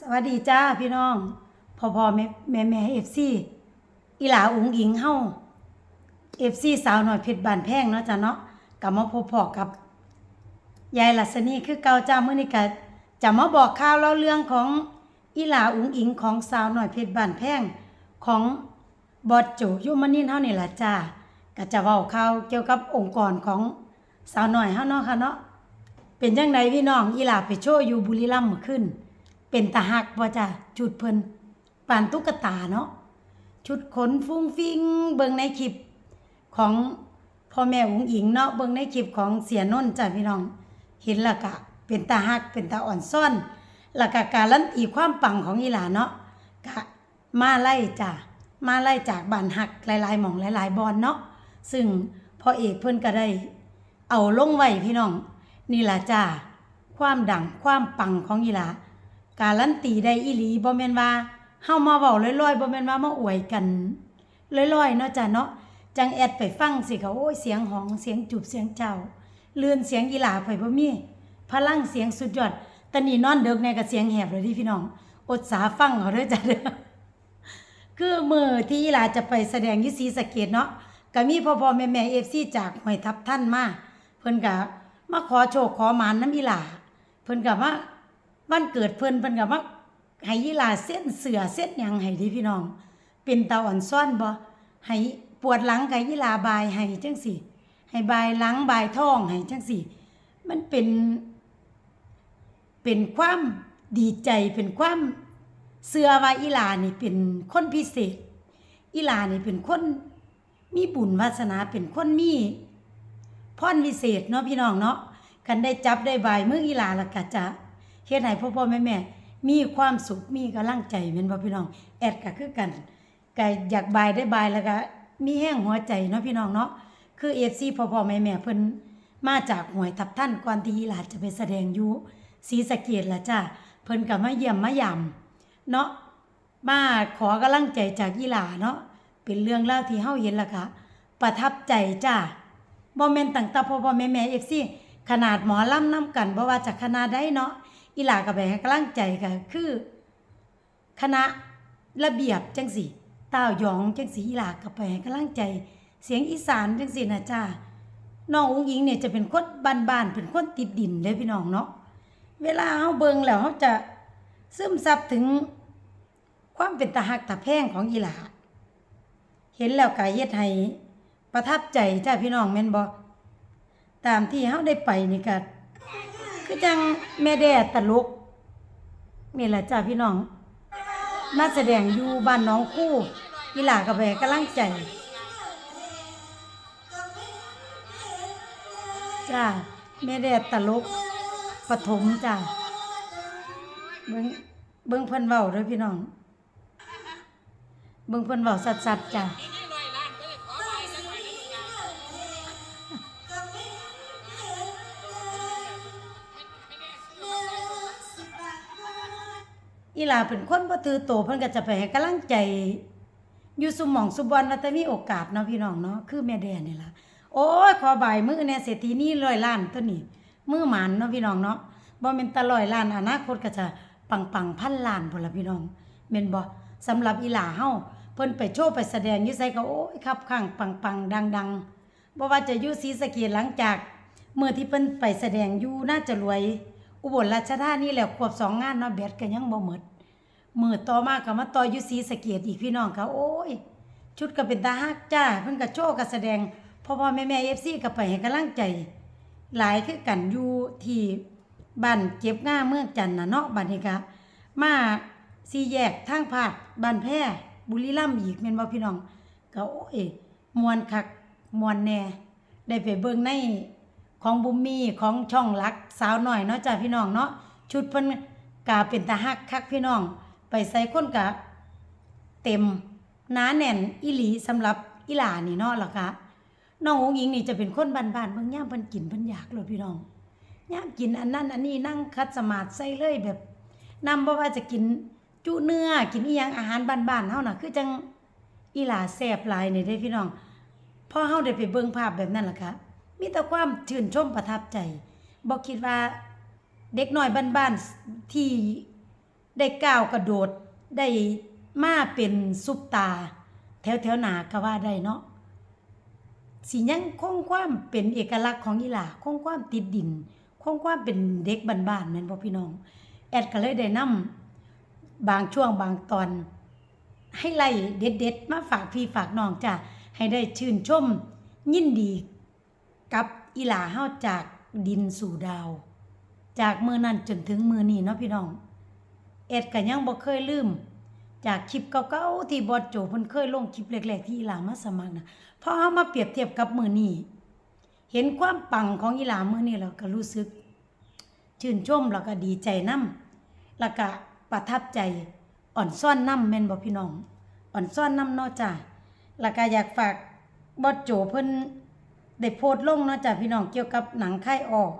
สวัสดีจ้าพี่น้องพอพอแม่แม่แม่เอฟซีอีหลาอุ๋งอิงเฮาเอฟซีสาวหน่อยเพชรบานแพงเนาะจ้ะเนาะกลับมาพบพอกับยายลัษณีคือเก่าจ้าเมื้อนี้ก็จะมาบอกข่าวเล่าเรื่องของอีหลาอุ๋งอิงของสาวหน่อยเพชรบานแพงของบอดโจยุมนินเฮานี่ล่ะจ้าก็จะเว้าข่าวเกี่ยวกับองค์กรของสาวหน่อยเฮาเนาะค่ะเนาะเป็นจังไดพี่น้องอีหลาไปโชว์อยู่บุรีรัมย์เมื่อคืน เป็นตาหักบ่จ้ะจุดเพิ่นปานตุ๊กตาเนาะชุดขนฟุ้งฟิงเบิ่งในคลิปของพ่อแม่อุ๋งอิงเนาะเบิ่งในคลิปของเสียนนท์จ้ะพี่น้อง เห็นแล้วก็เป็นตาหักเป็นตาอ่อนซ่อนแล้วก็การันตีความปังของอีหลาเนาะก็มาไล่จ้ะมาไล่จากบ้านหักหลายๆหม่องหลายๆบอนเนาะซึ่งพ่อเอกเพิ่นก็ได้ เอาลงไว้พี่น้องนี่ล่ะจ้าความดังความปังของอีหลา การันตีได้อีหลีบ่แม่นว่าเฮามาเว้าลอยๆบ่แม่นว่ามาอวยกันลอยๆเนาะจ้าเนาะจังแอดไปฟังสิเขาโอ้ยเสียงหองเสียงจูบเสียงเจ้าเลื่อนเสียงอีหลาไปบ่มีพลังเสียงสุดยอดตอนนี้นอนเดึกในก็เสียงแหบเลยที่พี่น้อง อดสาฟังเอาเด้อจ้าเด้อคือมือที่อีหลาจะไปแสดงอยุศรีสะเกดเนาะก็มีพ่อพ่อแม่แม่เอฟซีจากหอยทับท่านมาเพิ่นก็มาขอโชคขอหมานน้ำอีหลาเพิ่นก็ว่า วันเกิดเพิ่นเพิ่นก็ว่าให้อีลาเส้นเสือเส้นยังให้ดิพี่น้อง เป็นตาอ่อนซ่อนบ่ให้ปวดหลังก็อีลาบายให้จังสิให้บายหลังบายท้องให้จังสิมันเป็น เป็นความดีใจเป็นความเสือว่าอีลานี่เป็นคนพิเศษ อีลานี่เป็นคนมีบุญวาสนาเป็นคนมีพรวิเศษเนาะพี่น้องเนาะกันได้จับได้บายมืออีลาละก็จะ เฮ็ดให้พ่อพ่อแม่แม่มีความสุขมีกำลังใจแม่นบ่พี่น้อง แอดก็คือกันก็อยากบายได้บายแล้วก็มีแห้งหัวใจเนาะพี่น้องเนาะคือ FC พ่อพ่อแม่แม่เพิ่นมาจากหวยทับท่านก่อนที่อีหลาจะไปแสดงอยู่ศรีสะเกษล่ะจ้าเพิ่นก็มาเยี่ยมมายามเนาะมาขอกำลังใจจากยีหลาเนาะเป็นเรื่องเล่าวที่เฮาเห็นล่ะค่ะประทับใจจ้าบ่แม่นตั้งแต่พ่อพ่อแม่แม่ FC ขนาดหมอล่ำนํกันบ่ว่าจากคณะใดเนาะ อีหลาก็ไปให้กำลังใจก็คือ คณะระเบียบจังสิต้าหยองจังสิอีหลาก็ไปให้กำลังใจ เสียงอีสานจังสินะจ้าน้องอุ้งอิงเนี่ยจะเป็นคนบ้านๆเป็นคนติดดินเลยพี่น้องเนาะเวลาเฮาเบิงแล้วเฮาจะซึมซับถึงความเป็นตาหักตาแพงของอีหลาเห็นแล้วก็เฮ็ดให้ประทับใจจ้าพี่น้องแม่นบ่ตามที่เฮาได้ไปนี่ก็ คือจังแม่แด่ตลกนี่แหละจ้าพี่น้องมาแสดงอยู่บ้านน้องคู่อีหลาก็ไปให้กำลังใจ จ้าแม่แด่ตลกปฐมจ้าเบิ่งเบิ่งเพิ่นเว้าเด้อพี่น้อง เบิ่งเพิ่นเว้าสัดๆจ้ะ อีหลาเป็นคนบ่ถือโตเพิ่นก็จะไปให้กำลังใจ อยู่สุหม่องสุบอนแล้วแต่มีโอกาสเนาะพี่น้องเนาะคือแม่แดนนี่ล่ะโอ้ยขอบ่ายมื้อแน่เศรษฐีนี่ร้อยล้านตัวนี้มือหมานเนาะพี่น้องเนาะบ่แม่นตะร้อยล้านอนาคตก็จะปังๆพันล้านพุ่นล่ะพี่น้องแม่นบ่สำหรับอีหลาเฮาเพิ่นไปโชว์ไปแสดงอยู่ไสก็โอ้ยครับข้างปังๆดังๆบ่ว่าจะอยู่ศรีสะเกษหลังจากเมื่อที่เพิ่นไปแสดงอยู่น่าจะรวย อุบลราชธานีแล้วควบสองงานเนาะแบตก็ยังบ่หมดมือต่อมาก็มาต่ออยู่ศรีสะเกดอีกพี่น้องค่ะโอ้ย ชุดก็เป็นตาฮักจ้าเพิ่นก็โชว์ก็แสดงพ่อพ่อแม่แม่ FC ก็ไปให้กำลังใจ หลายคือกันอยู่ที่บ้านเก็บง่าเมืองจันทน่ะเนาะบัดนี้ก็มาสี่แยกทางภาคบ้านแพร่บุรีรัมย์อีกแม่นบ่พี่น้องก็โอ้ยมวนคักมวนแน่ได้ไปเบิ่งใน ของบุมมี่ของช่องรักสาวหน่อยเนาะจ้าพี่น้องเนาะชุดเพิ่นกาเป็นตาฮักคักพี่น้อง ไปใส่คนกะเต็มหนาแน่นอีหลีสำหรับอีหลานี่เนาะล่ะค่ะน้ององหญิงนี่จะเป็นคนบ้านๆเบิ่งย่ามเพิ่นกินเพิ่นอยากเลยพี่น้องย่ามกินอันนั้นอันนี้นั่งคัดสมาธิใส่เลยแบบนำบ่ว่าจะกินจุเนื้อกินอีหยังอาหารบ้านๆเฮาน่ะคือจังอีหลาแซ่บหลายนี่เด้พี่น้องพอเฮาได้ไปเบิ่งภาพแบบนั้นล่ะค่ะ มีแต่ความชื่นชมประทับใจบ่คิดว่าเด็กน้อยบ้านๆที่ได้ก้าวกระโดดได้มาเป็นซุปตาแถวแถวๆหนาก็ว่าได้เนาะสิยังคงความเป็นเอกลักษณ์ของอีหลาคงความติดดิน คงความเป็นเด็กบ้านๆแม่นบ่พี่น้อง แอดก็เลยได้นำบางช่วงบางตอน ให้ไล่เด็ดๆมาฝากพี่ฝากน้องจ้ะให้ได้ชื่นชมยินดี กับอีหลาเฮาจากดินสู่ดาว จากมือนั้นจนถึงมือนี้เนาะพี่น้อง เอ็ดก็ยังบ่เคยลืม จากคลิปเก่าๆที่บอดโจเพิ่นเคยลงคลิปแรกๆที่อีหลามาสมัครนะพอเอามาเปรียบเทียบกับมือนี้เห็นความปังของอีหลามือนี้แล้วก็รู้สึก ชื่นชมแล้วก็ดีใจนํแล้วก็ประทับใจอ่อนซ่อนน้ำแม่นบ่พี่น้อง อ่อนซ่อนน้ำเนาะจ้ะแล้วก็อยากฝากบอดโจเพิ่น ได้โพสต์ลงเนาะจ้ะพี่น้องเกี่ยวกับหนังค่ายออก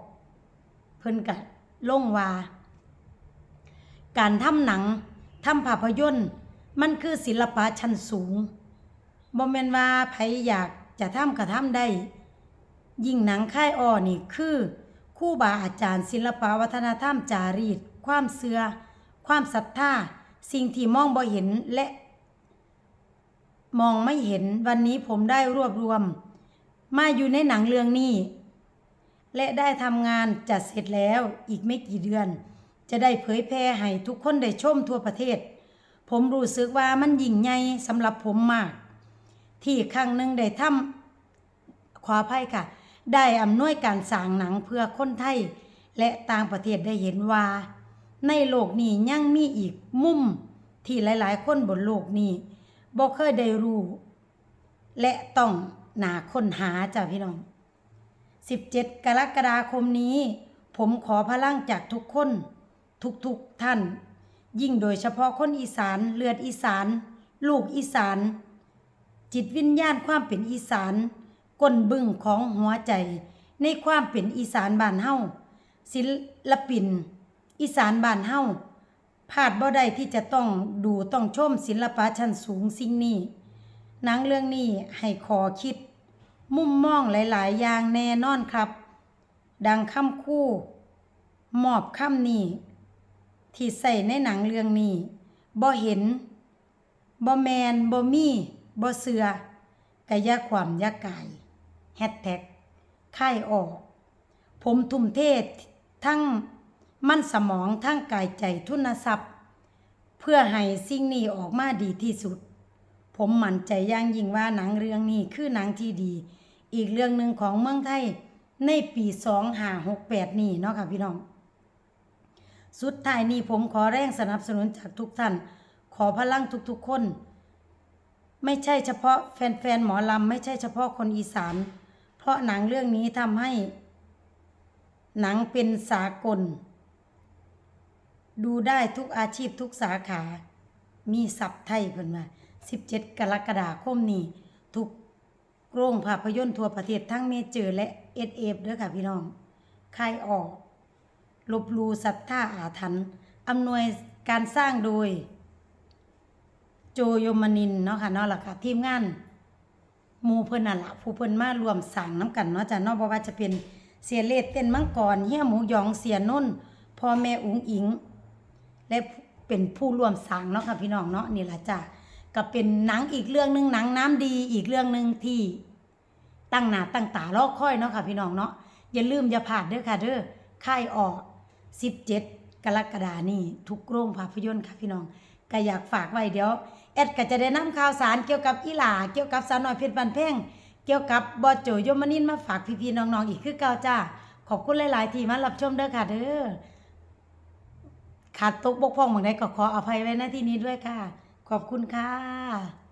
เพิ่นก็ลงว่า การทำหนังทำภาพยนตร์ มันคือศิลปะชั้นสูงบ่แม่นว่าไผอยากจะทำก็ทำได้ ยิ่งหนังค่ายอ้อนี่คือคู่บาอาจารย์ ศิลปะวัฒนธรรมจารีต ความเสื่อความศรัทธา สิ่งที่มองบ่เห็นและ มองไม่เห็นวันนี้ผมได้รวบรวม มาอยู่ในหนังเรื่องนี้ และได้ทำงานจัดเสร็จแล้วอีกไม่กี่เดือน จะได้เผยแพร่ให้ทุกคนได้ชมทั่วประเทศ ผมรู้สึกว่ามันยิ่งใหญ่สำหรับผมมาก ที่ครั้งหนึ่งได้ทำขออภัยค่ะ ได้อำนวยการสร้างหนังเพื่อคนไทย และต่างประเทศได้เห็นว่า ในโลกนี้ยังมีอีกมุมที่หลาย ๆ คนบนโลกนี้บ่เคยได้รู้ และต้อง นาค้นหาจ้ะพี่น้อง 17 กรกฎาคมนี้ ผมขอพลังจากทุกคน ทุกๆท่าน ยิ่งโดยเฉพาะคนอีสานเลือดอีสาน ลูกอีสาน จิตวิญญาณความเป็นอีสานก้นบึ้งของหัวใจ ในความเป็นอีสานบ้านเฮาศิลปิน อีสานบ้านเฮาพลาดบ่ได้ที่จะต้องดูต้องชมศิลปะชั้นสูงสิ่งนี้หนังเรื่องนี้ให้ขอคิด มุมมองหลาย ๆ อย่างแน่นอนครับ ดังคำคู่ มอบคำนี้ ที่ใส่ในหนังเรื่องนี้บ่เห็นบ่แมนบ่มีบ่เสือกะยาความยากายแฮชแท็กค่ายออก ผมทุ่มเททั้งมันสมองทั้งกายใจทุนทรัพย์ เพื่อให้สิ่งนี้ออกมาดีที่สุด ผมมั่นใจอย่างยิ่งว่าหนังเรื่องนี้คือหนังที่ดี อีกเรื่องหนึ่งของเมืองไทยในปี2568นี้เนาะค่ะพี่น้อง สุดท้ายนี้ผมขอแรงสนับสนุนจากทุกท่าน ขอพลังทุกๆคน ไม่ใช่เฉพาะแฟนๆหมอลำไม่ใช่เฉพาะคนอีสาน เพราะหนังเรื่องนี้ทำให้ หนังเป็นสากล ดูได้ทุกอาชีพทุกสาขา มีศัพท์ไทยเพิ่นว่า17 กรกฎาคมนี้ทุก โรงภาพยนตร์ทั่วประเทศทั้งเมเจอร์และเอสเอฟเด้อค่ะพี่น้องค่ายออก ลบลูศรัทธาอาถรรพ์อำนวยการสร้างโดย โจโยมนินเนาะค่ะเนาะล่ะค่ะทีมงานมูเพิ่นน่ะล่ะผู้เพิ่นมารวมสร้างน้ำกันเนาะจ้ะเนาะบ่ว่าจะเป็นเสียเลดเต้นมังกรเฮียหมูยองเสียนนท์พ่อแม่อุ๋งอิง และเป็นผู้ร่วมสร้างเนาะค่ะพี่น้องเนาะนี่ล่ะจ้ะ ก็เป็นหนังอีกเรื่องหนึ่งหนังน้ำดีอีกเรื่องหนึ่งที่ตั้งหนาตั้งตารอค่อยเนาะค่ะพี่น้องเนาะอย่าลืมอย่าพลาดเด้อค่ะเด้อค่ายออก 17 กรกฎานี้ทุกโรงภาพยนตร์ค่ะพี่น้องก็อยากฝากไว้เดี๋ยวแอดก็จะได้นำข่าวสารเกี่ยวกับอีหลาเกี่ยวกับสาวน้อยเพชรบันเพ่งเกี่ยวกับบอโจยมนินมาฝากพี่ๆน้องๆอีกคือเก่าจ้าขอบคุณหลาย ๆ ที่มารับชมเด้อค่ะเด้อขาดตกบกพร่องบางใดก็ขออภัยไว้ณที่นี้ด้วยค่ะ ขอบคุณค่ะ